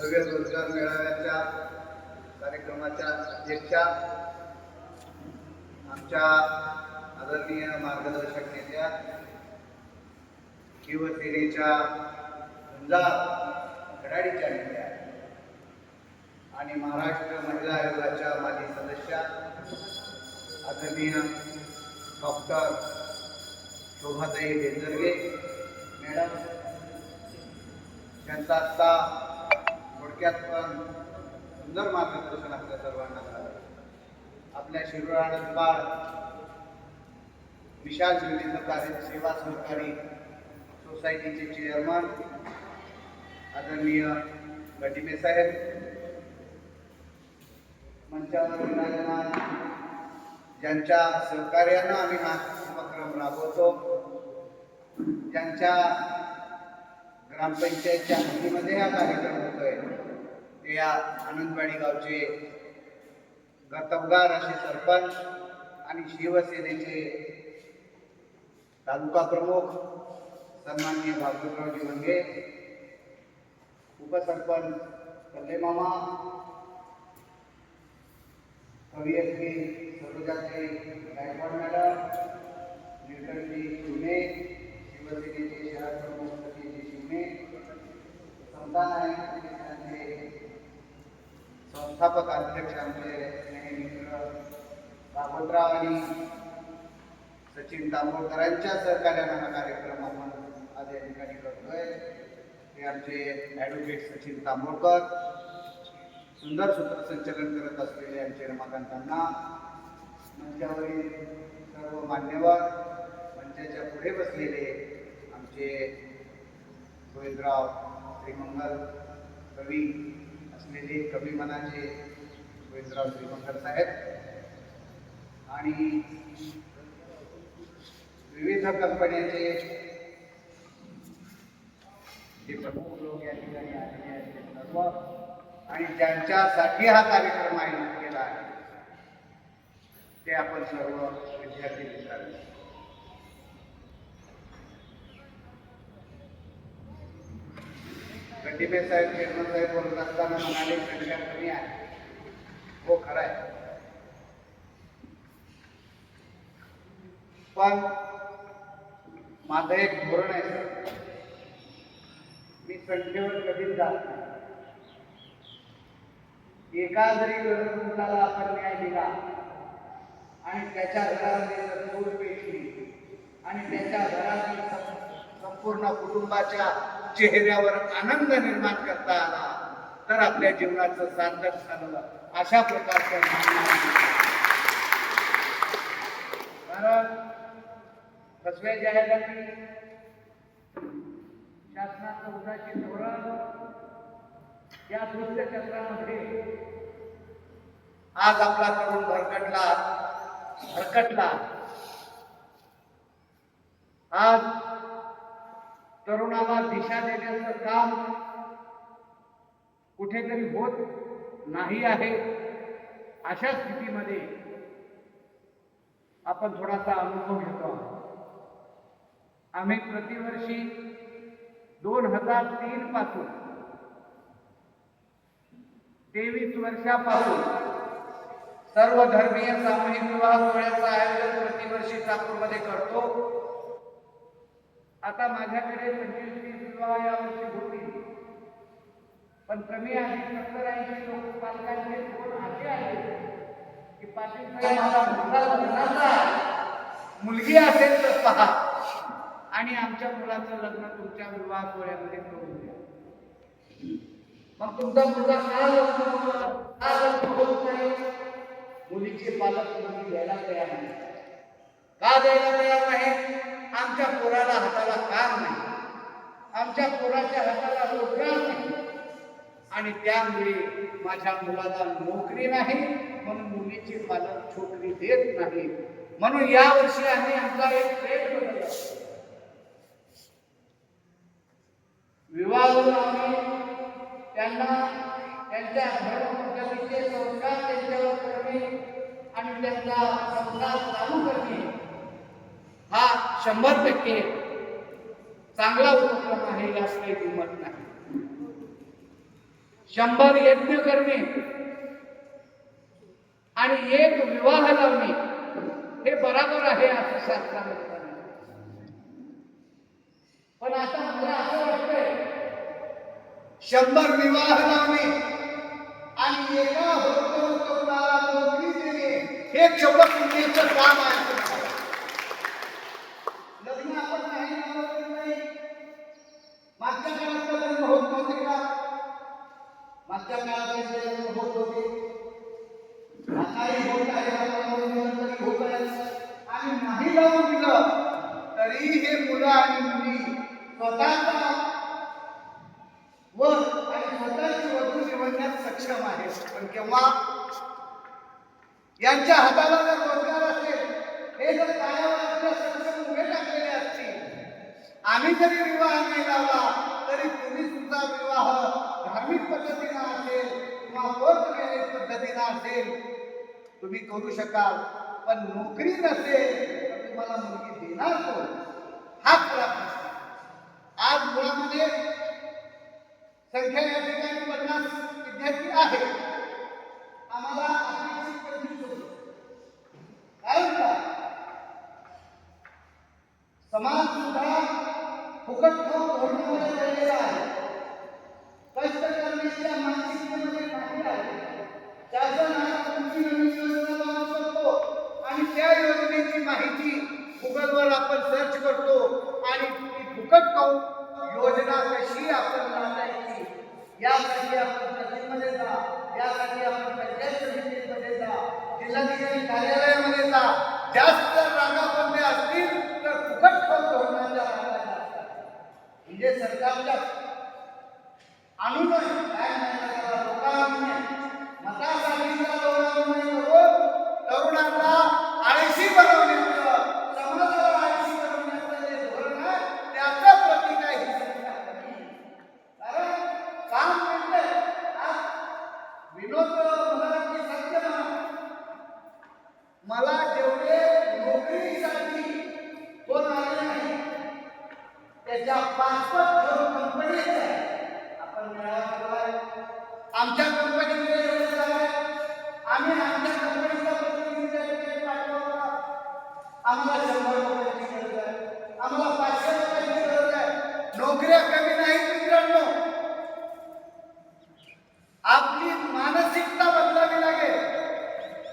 भव्य रोजगार मेळाव्याच्या कार्यक्रमाच्या अध्यक्षा आमच्या आदरणीय मार्गदर्शक नेत्या शिवसेनेच्या झुंजार घडाडीच्या नेत्या आणि महाराष्ट्र महिला आयोगाच्या माजी सदस्या आदरणीय डॉक्टर शोभाताई बेंदरगे मॅडम त्यांचा आत्ता थोडक्यात पण सुंदर मार्गदर्शन आपल्या सर्वांना झालं. आपल्या शिरोळानंद बाळ विशाल विविध कार्य सेवा सहकारी सोसायटीचे चेअरमन आदरणीय गटिमे साहेब मंचावर विराजमान ज्यांच्या सहकार्यानं आम्ही हा उपक्रम राबवतो ज्यांच्या ग्रामपंचायतच्या हद्दीमध्ये हा कार्यक्रम होतोय. ते या आनंदवाडी गावचे गतबगार असे सरपंच आणि शिवसेनेचे तालुका प्रमुख सन्माननीय भागवतरावजी मंगे उपसरपंच कल्ले मामा कवयित्री सरोजाताई गायकवाड मॅडम निळकंठी शिवणे शिवसेनेचे शहर प्रमुख सतीजी शिवणे समता नाईक आणि त्यांचे संस्थापक अध्यक्ष आमचे स्नेही मित्र भागवतराव आणि सचिन तांबोळकरांच्या सहकार्यानं हा कार्यक्रम आपण आज या ठिकाणी करतोय. ते आमचे ॲडव्होकेट सचिन तांबोळकर सुंदर सूत्रसंचलन करत असलेले आमचे रमाकांतांना मंचावरील सर्व मान्यवर मंचाच्या पुढे बसलेले आमचे गोविंदराव श्रीमंगल कवी असलेले कवी मनाचे गोविंदराव श्रीमंगल साहेब आणि विविध कंपन्यांचे जे प्रमुख लोक या ठिकाणी आलेले आहेत ते सर्व आणि ज्यांच्यासाठी हा कार्यक्रम आयोजित केला आहे. ते आपण सर्व विद्यार्थी मित्रांनो. गड्डीबे साहेब चेअरमन साहेब बोलत असताना म्हणाले संख्या कमी आहे. हो खरं आहे. पण माझं एक धोरण आहे मी संख्येवर कधीच जात नाही. एका जरी गरजवंताला आपण न्याय दिला आणि त्याच्या घरामध्ये जर चूल पेटली आणि त्याच्या घरातील संपूर्ण कुटुंबाच्या चेहऱ्यावर आनंद निर्माण करता आला तर आपल्या जीवनाचं सार्थक झालं. अशा प्रकारचं कारण फसव्या जाहिराती शासनाचं उदाची धोरण या वृत्तचक्रामध्ये आज आपला तरुण भरकटला भरकटला. आज तरुणाला दिशा देण्याचं काम कुठेतरी होत नाही आहे. अशा स्थितीमध्ये आपण थोडासा अनुभव घेतो. आहोत आम्ही प्रतिवर्षी दोन हजार तीन पासून तेवीस वर्षापासून सर्व धर्मीय सामूहिक विवाह सोहळ्याचं आयोजन प्रतिवर्षी नागपूरमध्ये करतो. आता माझ्याकडे पंचवीस तीस विवाह यावर्षी होतील. पण कमी आहे सत्तर ऐंशी लोक पालकांचे फोन असे आले की पाटील मुलगा मुलगी असेल तर पहा. आणि आमच्या मुलाचं लग्न तुमच्या विवाह सोहळ्यामध्ये करून द्या. मग तुमचा मुलगा का लग्न का लग्न होत नाही? मुलीचे पालक मुलगी द्यायला तयार नाही. का द्यायला तयार नाही? आमच्या पोराला हाताला काम नाही. आमच्या पोराच्या हाताला रोजगार नाही. आणि त्यामुळे माझ्या मुलाला नोकरी नाही म्हणून मुलीचे पालक छोकरी देत नाही म्हणून यावर्षी आम्ही आमचा एक प्रेम केला विवाह आम्ही त्यांना त्यांच्या धर्मपद्धतीचे संस्कार त्यांच्यावर करणे आणि त्यांचा संस्कार चालू करणे हा शंभर टक्के चांगला उपक्रम आहे यास काही किंमत नाही. शंभर यज्ञ करणे आणि एक विवाह लावणे हे बराबर आहे असं शास्त्रामध्ये पण आता मला असं वाटतंय शंभर विवाह लावणे आणि एका होतो तरुणाला नोकरी देणे हे केवढं पुण्याचं काम आहे असं मला वाटतं. लग्न आपण नाही नाही? मागच्या काळात लग्न होत नव्हते का? मागच्या काळात लग्न होत होते. आताही होत आहे होत आहे. आणि नाही लावून दिलं तरी हे मुलं आणि मुली स्वतःचा व आणि स्वतःची वधू निवडण्यात सक्षम आहे. पण केव्हा? यांच्या हाताला जर रोजगार असेल हे जर कायावर आपल्या सक्षम उभे टाकलेले असतील आम्ही जरी विवाह नाही लावला तरी तुम्ही सुद्धा विवाह धार्मिक पद्धतीनं असेल किंवा कोर्ट मॅरेज पद्धतीनं असेल तुम्ही करू शकाल. पण नोकरी नसेल तर तुम्हाला मुलगी देणार कोण? हा खरा प्रश्न. आज मुळामध्ये संख्या या ठिकाणी पन्नास विद्यार्थी आहे आम्हाला शंभर लोकांची गरज आहे आम्हाला पाचशे लोकांची गरज आहे नोकऱ्या कमी नाहीत मित्रांनो आपली मानसिकता बदलावी लागेल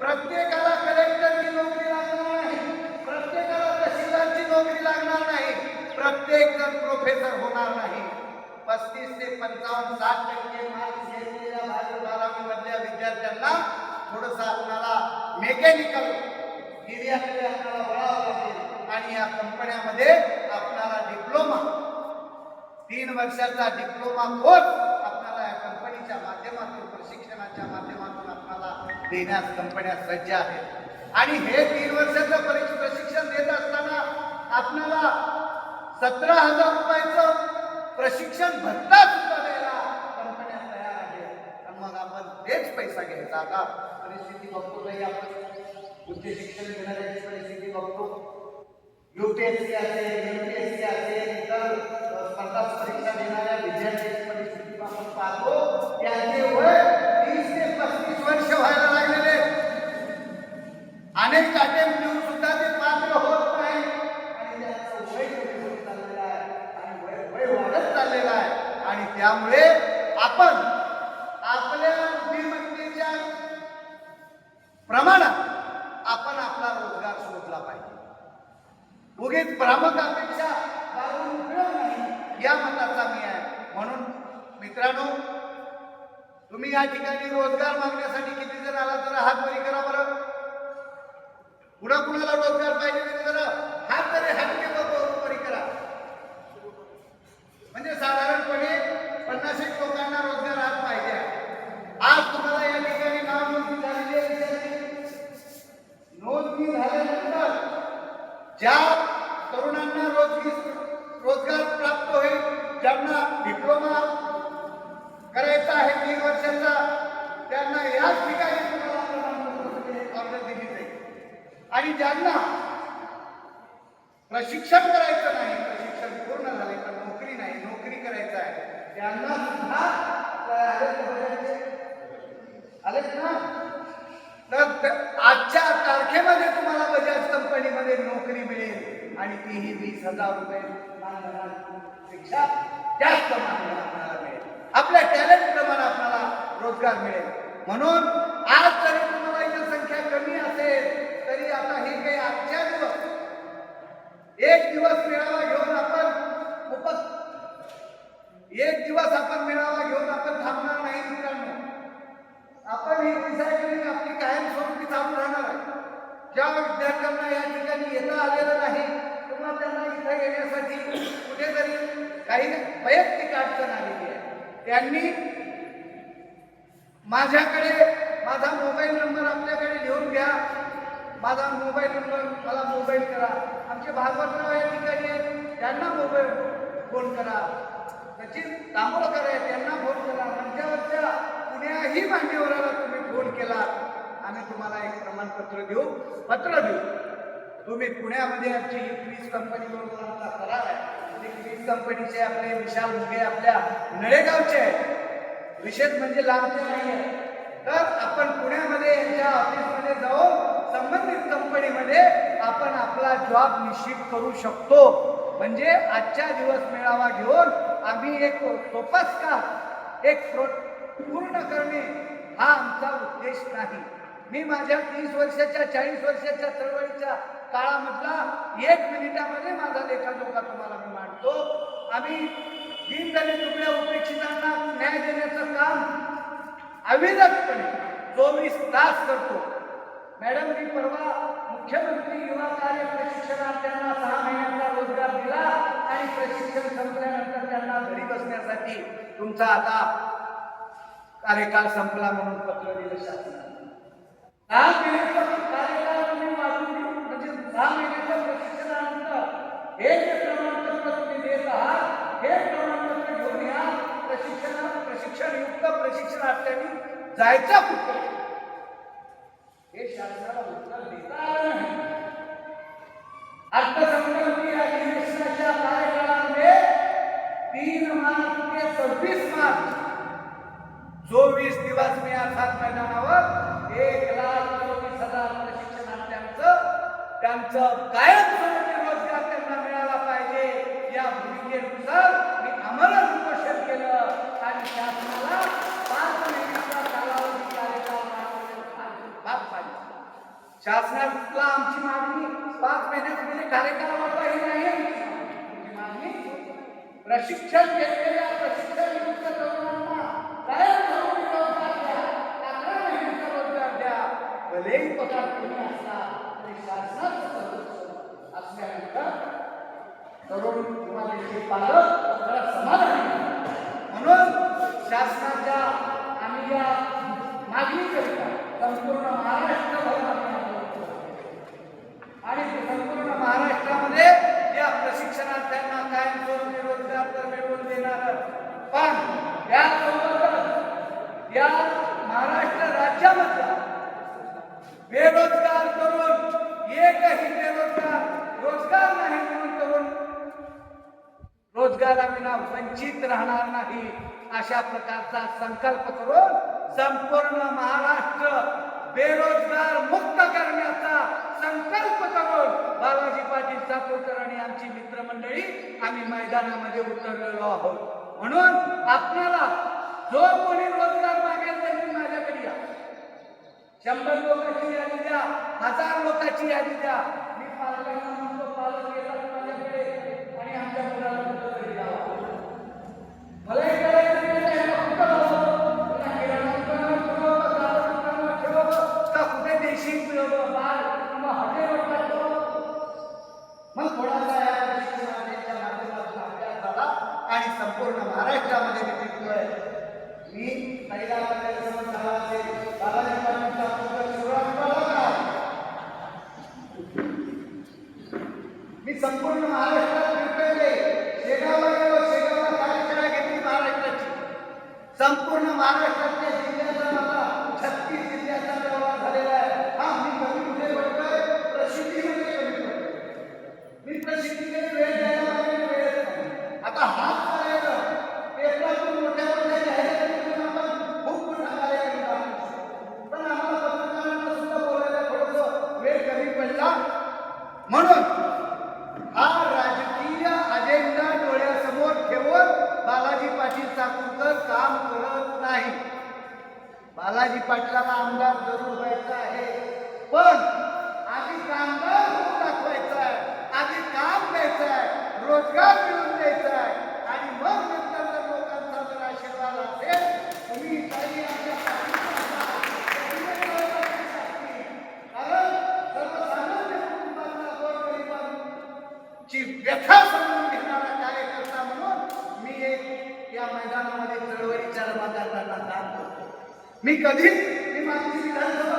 प्रत्येकाला कलेक्टरची नोकरी लागणार नाही प्रत्येकाला तहसीलदारची नोकरी लागणार नाही प्रत्येक जण प्रोफेसर होणार नाही पस्तीस ते पंचावन्न साठ टक्के मार्क्स घेतलेल्या बारावी बारावी मधल्या विद्यार्थ्यांना थोडस आपल्याला मेकॅनिकल एरियाकडे आपल्याला वळावं लागेल आणि या कंपन्यामध्ये आपल्याला डिप्लोमा तीन वर्षाचा डिप्लोमा कोर्स आपल्याला या कंपनीच्या माध्यमातून प्रशिक्षणाच्या माध्यमातून आपल्याला देण्यास कंपन्या सज्ज आहेत. आणि हे तीन वर्षाचं परीक्षा प्रशिक्षण देत असताना आपल्याला सतरा हजार रुपयाचं प्रशिक्षण भत्ता सुद्धा द्यायला कंपन्या तयार आहेत. तर मग आपण तेच पैसा घ्यायचा का परिस्थिती बघतो काही आपण. उच्च शिक्षण घेणाऱ्याची परिस्थिती बघतो. युपीएससी असेल युपीएससी असेल तर स्पर्धा परीक्षा देणाऱ्या विद्यार्थ्यांची परिस्थिती आपण पाहतो. त्याचे वय तीस ते पस्तीस वर्ष व्हायला लागलेले अनेक अटेम्प्ट देऊन सुद्धा ते पात्र होत नाही. आणि त्यांचं वय कमी आहे. आणि वय वय वाढत चाललेला आहे. आणि त्यामुळे आपण आपल्या बुद्धिमत्तेच्या प्रमाणात आपण आपला रोजगार शोधला पाहिजे. उगीच भ्रामक अपेक्षा नाही या मताचा मी आहे. म्हणून मित्रांनो तुम्ही या ठिकाणी रोजगार मागण्यासाठी किती जण आला तर हात बरी करा बरं. कुणा कुणाला रोजगार पाहिजे तरी जरा हात तरी हात बरोबर बरी करा. म्हणजे साधारणपणे पन्नास एक लोकांना रोजगार आज पाहिजे आज तुम्हाला या ठिकाणी नाव नोंदणी झालेली आहे नोंदणी झाल्यानंतर ज्या प्रशिक्षण करायचं नाही प्रशिक्षण पूर्ण झाले पण नोकरी नाही नोकरी करायचं आहे. त्यांना सुद्धा आलेच ना? तर आजच्या तारखेमध्ये तुम्हाला बजाज कंपनीमध्ये नोकरी मिळेल आणि तीही वीस हजार रुपये पेक्षा जास्त प्रमाणात आपल्याला मिळेल. आपल्या टॅलेंट प्रमाणे आपल्याला रोजगार मिळेल. म्हणून एक दिवस मेळावा घेऊन आपण उप एक दिवस आपण मेळावा घेऊन आपण थांबणार नाही मित्रांनो. आपण ही रिसायकलिंग आपली कायमस्वरूपी चालू राहणार आहे. ज्या विद्यार्थ्यांना या ठिकाणी येता आलेलं नाही किंवा त्यांना इथं येण्यासाठी कुठेतरी काही वैयक्तिक अडचण आलेली आहे. त्यांनी माझ्याकडे माझा मोबाईल नंबर आपल्याकडे लिहून घ्या. माझा मोबाईल नंबर मला मोबाईल करा. आमचे भागवतराव या ठिकाणी त्यांना मोबाईल फोन करा. सचिन तांबोळकर आहे त्यांना फोन करा. मंचावरच्या कुण्याही मान्यवराला तुम्ही फोन केला. आम्ही तुम्हाला एक प्रमाणपत्र देऊ पत्र देऊ. तुम्ही पुण्यामध्ये आमची वीज कंपनी बरोबर आमचा करार आहे. वीज कंपनीचे आपले विशाल मुगे आपल्या नळेगावचे आहेत. विशेष म्हणजे लांबचे नाही आहे तर आपण पुण्यामध्ये यांच्या ऑफिसमध्ये जाऊन संबंधित कंपनीमध्ये आपण आपला जॉब निश्चित करू शकतो. म्हणजे आजच्या दिवस मेळावा घेऊन आम्ही एक सोपच एक पूर्ण करणे हा आमचा उद्देश नाही. मी माझ्या तीस वर्षाच्या चाळीस वर्षाच्या चळवळीच्या काळामधला एक मिनिटामध्ये माझा लेखाजोखा तुम्हाला मी मांडतो. आम्ही दीनदलित तुकड्या उपेक्षितांना न्याय देण्याचं काम अविरतपणे चोवीस तास करतो. मॅडम मी परवा मुख्यमंत्री युवा कार्य प्रशिक्षणार्थ्यांना सहा महिन्यांचा रोजगार दिला आणि प्रशिक्षण संपल्यानंतर त्यांना घरी बसण्यासाठी तुमचा आता कार्यकाळ संपला म्हणून पत्र दिलं शासनाने. सहा कार्यकाळ तुम्ही वाढवून देऊ. म्हणजे सहा महिन्याच्या प्रशिक्षणानंतर हे जे प्रमाणपत्र तुम्ही देत आहात हे प्रमाणपत्र घेऊन या. प्रशिक्षण प्रशिक्षणयुक्त प्रशिक्षणार्थ्यांनी जायचं कुठे? हे शासनाला उत्तर देता आलं नाही अर्थसंकल्पीय अधिवेशनाच्या कार्यकाळामध्ये तीन मार्च ते सव्वीस मार्च चोवीस दिवस मी अर्थात मैदानावर एक लाख चोवीस हजार प्रशिक्षणार्थ्यांचं त्यांचं कायम रोजगार त्यांना मिळाला पाहिजे या भूमिकेनुसार मी आमरण उपोषण केलं आणि शासनाला पाच महिन्याचा कालावधी कार्यकाळ भाग पाडला शासनाला आमची मागणी पाच महिन्यापूर्वी कार्यक्रमाला ही नाही. मागणी प्रशिक्षण घेतलेल्या प्रशिक्षण तरुणांना तयार करून रोजगार द्या. अकरा महिन्याचा रोजगार द्या. भलेही पगार कमी असला तरी शासनाचं संरक्षण असल्यानंतर तरुण किंवा त्याचे पालक जरा समाधान म्हणून शासनाच्या आम्ही या मागणी मागणीकरिता संपूर्ण महाराष्ट्रभर आणि संपूर्ण महाराष्ट्रामध्ये या प्रशिक्षणार्थ्यांना कायमस्वरूपी रोजगार तर मिळवून देणार. पण यासोबतच या महाराष्ट्र राज्यामधला बेरोजगार करून एकही बेरोजगार रोजगार नाही म्हणून करून रोजगाराविना वंचित राहणार नाही अशा प्रकारचा संकल्प करून संपूर्ण महाराष्ट्र बेरोजगार मुक्त करण्याचा संकल्प करून बालाजी पाटील चाकूरकर आणि आमची मित्रमंडळी आम्ही मैदानामध्ये उतरलेलो आहोत. म्हणून आपल्याला जो कोणी रोजगार मागेल त्यांनी माझ्याकडे या. शंभर लोकांची यादी द्या हजार लोकांची यादी द्या. मी पालकांना म्हणतो पालक आणि संपूर्ण महाराष्ट्रामध्ये मी टिकलोय बालाजी पाटलाला आमदार जरूर व्हायचं आहे. पण आधी कामगार होऊन दाखवायचं आहे. आधी काम द्यायचं आहे. रोजगार मिळवून द्यायचा आहे. आणि मग नंतर जर लोकांचा जर आशीर्वाद असेल तुम्ही व्यथा समजून घेणारा कार्यकर्ता म्हणून मी एक या मैदानामध्ये चळवळीच्या जमा करताना मी कधीच मी माझी विधानसभा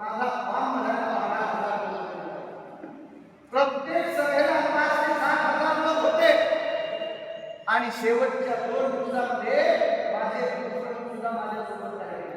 माझा फॉर्म भरायला बारा हजार प्रत्येक सभेला पाच ते हजार लोक होते. आणि शेवटच्या दोन दिवसामध्ये माझे दुसरं सुद्धा माझ्यासोबत राहिले.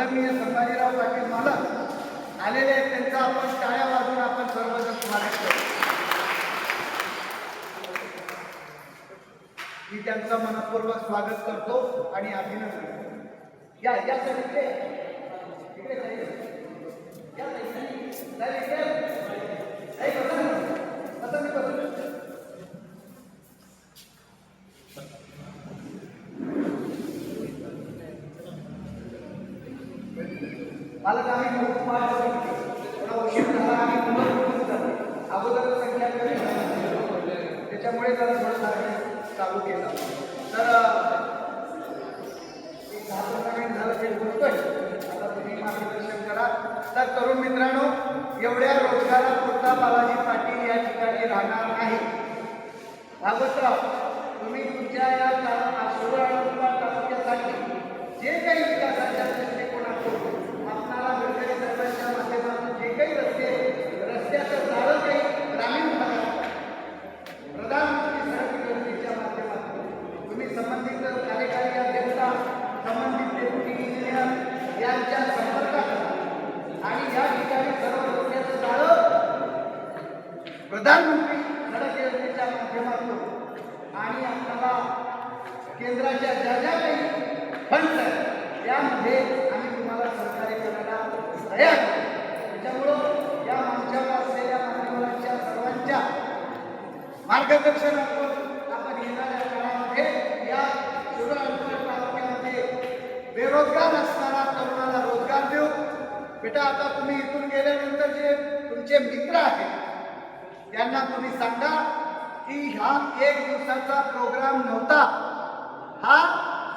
आदरणीय संभाजीराव पाटील मालक आलेले आहेत त्यांचा आपण टाळ्या वाजून आपण सर्वजण स्वागत करतो मी त्यांचं मनपूर्वक स्वागत करतो आणि अभिनंदन या या सगळे बेरोजगार असणारा तरुणाला रोजगार देऊ. बेटा आता तुम्ही इथून गेल्यानंतर जे तुमचे मित्र आहेत त्यांना तुम्ही सांगा की हा एक दिवसाचा प्रोग्राम नव्हता. हा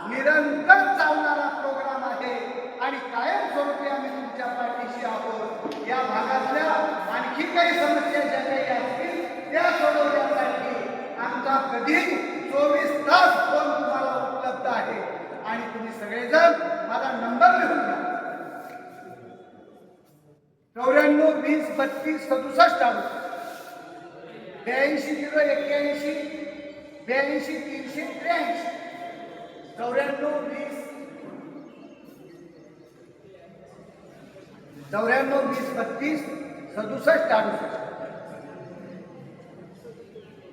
निरंतर चालणारा प्रोग्राम आहे आणि कायमस्वरूपी आम्ही तुमच्या पाठीशी आहोत. या भागातल्या आणखी काही समस्या ज्या काही असतील त्या सोडवण्यासाठी आमचा कधी चोवीस तास आणि तुम्ही सगळेजण माझा नंबर लिहून घ्या. चौऱ्याण्णव वीस बत्तीस सदुसष्ट ब्याऐंशी झिरो एक्क्याऐंशी ब्याऐंशी तीनशे त्र्याऐंशी. चौऱ्याण्णव वीस. चौऱ्याण्णव वीस बत्तीस सदुसष्ट अडुसष्ट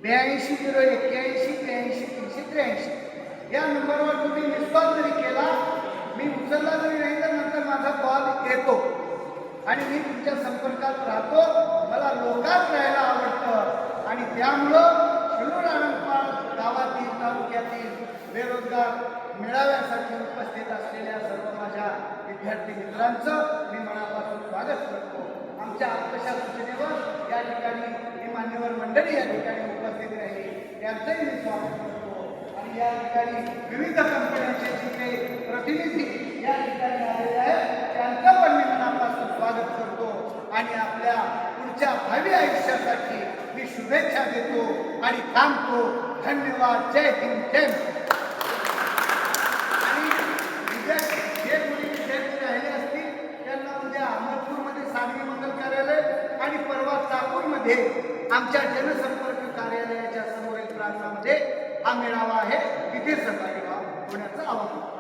ब्याऐंशी झिरो एक्क्याऐंशी ब्याऐंशी तीनशे त्र्याऐंशी. या नंबरवर तुम्ही विश्वास जरी केला मी उचलला जरी नाही तर नंतर माझा कॉल येतो. आणि मी तुमच्या संपर्कात राहतो. मला लोकात राहायला आवडतं. आणि त्यामुळं शिरूर आनंदपाल गावातील तालुक्यातील बेरोजगार मेळाव्यासाठी उपस्थित असलेल्या सर्व माझ्या विद्यार्थी मित्रांचं मी मनापासून स्वागत करतो. आमच्या अल्पशा सूचनेवर या ठिकाणी ही मान्यवर मंडळी या ठिकाणी उपस्थित राहिली. त्यांचंही मी स्वागत करतो. या ठिकाणी विविध कंपन्यांचे जिथे प्रतिनिधी या ठिकाणी आलेले आहेत. त्यांचं पण मी मनापासून स्वागत करतो आणि आपल्या पुढच्या भावी आयुष्यासाठी मी शुभेच्छा देतो आणि थांबतो. धन्यवाद. जय हिंद. जय आणि जे कोणी विद्यार्थी राहिले असतील त्यांना उद्या अहमदपूरमध्ये सांगली मंगल कार्यालय आणि परवा चाकूरमध्ये आमच्या जनसभा हा मेळावा आहे. तिथे सहभागी होण्याचं आवाहन